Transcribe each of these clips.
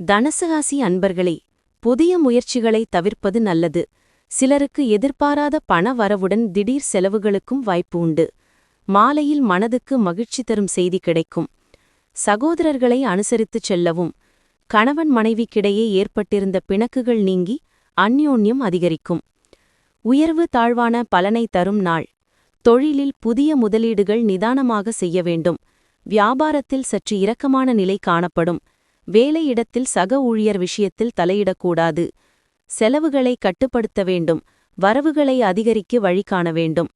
தனசுராசி அன்பர்களே புதிய முயற்சிகளை தவிர்ப்பது நல்லது. சிலருக்கு எதிர்பாராத பண வரவுடன் திடீர் செலவுகளுக்கும் வாய்ப்பு உண்டு. மாலையில் மனதுக்கு மகிழ்ச்சி தரும் செய்தி கிடைக்கும். சகோதரர்களை அனுசரித்துச் செல்லவும். கணவன் மனைவிக்கிடையே ஏற்பட்டிருந்த பிணக்குகள் நீங்கி அந்யோன்யம் அதிகரிக்கும். உயர்வு தாழ்வான பலனை தரும் நாள். தொழிலில் புதிய முதலீடுகள் நிதானமாக செய்ய வேண்டும். வியாபாரத்தில் சற்று இரக்கமான நிலை காணப்படும். வேலையிடத்தில் சக ஊழியர் விஷயத்தில் தலையிடக்கூடாது. செலவுகளை கட்டுப்படுத்த வேண்டும். வரவுகளை அதிகரிக்க வழி காண வேண்டும்.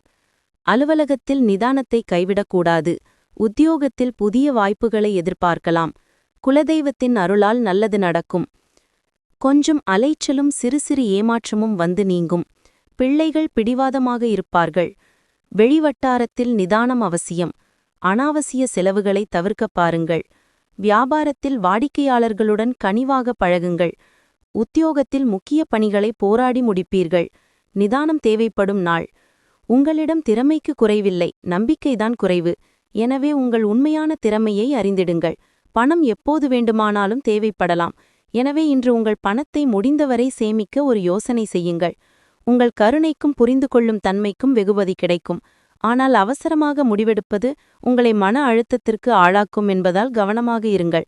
அலுவலகத்தில் நிதானத்தை கைவிடக்கூடாது. உத்தியோகத்தில் புதிய வாய்ப்புகளை எதிர்பார்க்கலாம். குலதெய்வத்தின் அருளால் நல்லது நடக்கும். கொஞ்சம் அலைச்சலும் சிறு சிறு ஏமாற்றமும் வந்து நீங்கும். பிள்ளைகள் பிடிவாதமாக இருப்பார்கள். வெளிவட்டாரத்தில் நிதானம் அவசியம். அனாவசிய செலவுகளை தவிர்க்கப் பாருங்கள். வியாபாரத்தில் வாடிக்கையாளர்களுடன் கனிவாக பழகுங்கள். உத்தியோகத்தில் முக்கிய பணிகளை போராடி முடிப்பீர்கள். நிதானம் தேவைப்படும் நாள். உங்களிடம் திறமைக்கு குறைவில்லை. நம்பிக்கைதான் குறைவு. எனவே உங்கள் உண்மையான திறமையை அறிந்திடுங்கள். பணம் எப்போது வேண்டுமானாலும் தேவைப்படலாம். எனவே இன்று உங்கள் பணத்தை முடிந்தவரை சேமிக்க ஒரு யோசனை செய்யுங்கள். உங்கள் கருணைக்கும் புரிந்து கொள்ளும் தன்மைக்கும் வெகுமதி கிடைக்கும். ஆனால் அவசரமாக முடிவெடுப்பது உங்களை மன அழுத்தத்திற்கு ஆளாக்கும் என்பதால் கவனமாக இருங்கள்.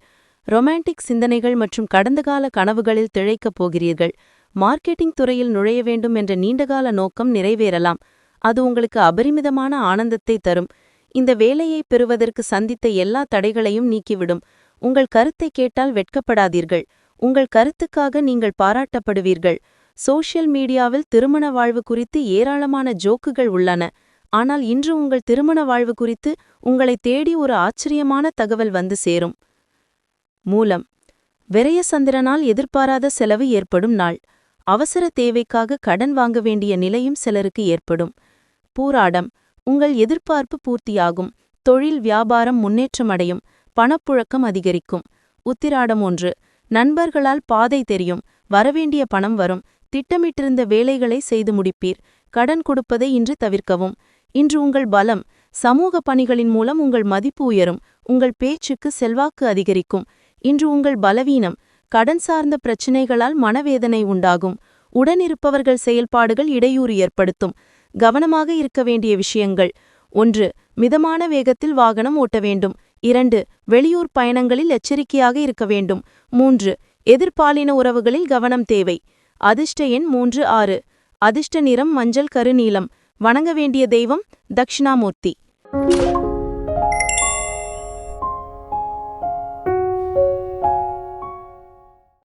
ரொமான்டிக் சிந்தனைகள் மற்றும் கடந்தகால கனவுகளில் திழைக்கப் போகிறீர்கள். மார்க்கெட்டிங் துறையில் நுழைய வேண்டும் என்ற நீண்டகால நோக்கம் நிறைவேறலாம். அது உங்களுக்கு அபரிமிதமான ஆனந்தத்தை தரும். இந்த வேலையை பெறுவதற்கு சந்தித்த எல்லா தடைகளையும் நீக்கிவிடும். உங்கள் கருத்தை கேட்டால் வெட்கப்படாதீர்கள். உங்கள் கருத்துக்காக நீங்கள் பாராட்டப்படுவீர்கள். சோஷியல் மீடியாவில் திருமண வாழ்வு குறித்து ஏராளமான ஜோக்குகள் உள்ளன. ஆனால் இன்று உங்கள் திருமண வாழ்வு குறித்து உங்களை தேடி ஒரு ஆச்சரியமான தகவல் வந்து சேரும். மூலம். விரயசந்திரனால் எதிர்பாராத செலவு ஏற்படும் நாள். அவசர தேவைக்காக கடன் வாங்க வேண்டிய நிலையும் சிலருக்கு ஏற்படும். பூராடம். உங்கள் எதிர்பார்ப்பு பூர்த்தியாகும். தொழில் வியாபாரம் முன்னேற்றமடையும் பணப்புழக்கம் அதிகரிக்கும். உத்திராடம் ஒன்று. நண்பர்களால் பாதை தெரியும். வரவேண்டிய பணம் வரும். திட்டமிட்டிருந்த வேலைகளை செய்து முடிப்பீர். கடன் கொடுப்பதை இன்று தவிர்க்கவும். இன்று உங்கள் பலம் சமூக பணிகளின் மூலம் உங்கள் மதிப்பு உயரும். உங்கள் பேச்சுக்கு செல்வாக்கு அதிகரிக்கும். இன்று உங்கள் பலவீனம் கடன் சார்ந்த பிரச்சினைகளால் மனவேதனை உண்டாகும். உடனிருப்பவர்கள் செயல்பாடுகள் இடையூறு ஏற்படுத்தும். கவனமாக இருக்க வேண்டிய விஷயங்கள். ஒன்று மிதமான வேகத்தில் வாகனம் ஓட்ட வேண்டும். இரண்டு வெளியூர் பயணங்களில் எச்சரிக்கையாக இருக்க வேண்டும். மூன்று எதிர்பாலின உறவுகளில் கவனம் தேவை. அதிர்ஷ்ட எண் மூன்று ஆறு. அதிர்ஷ்ட நிறம் மஞ்சள் கருநீலம். வணங்க வேண்டிய தெய்வம் தட்சிணாமூர்த்தி.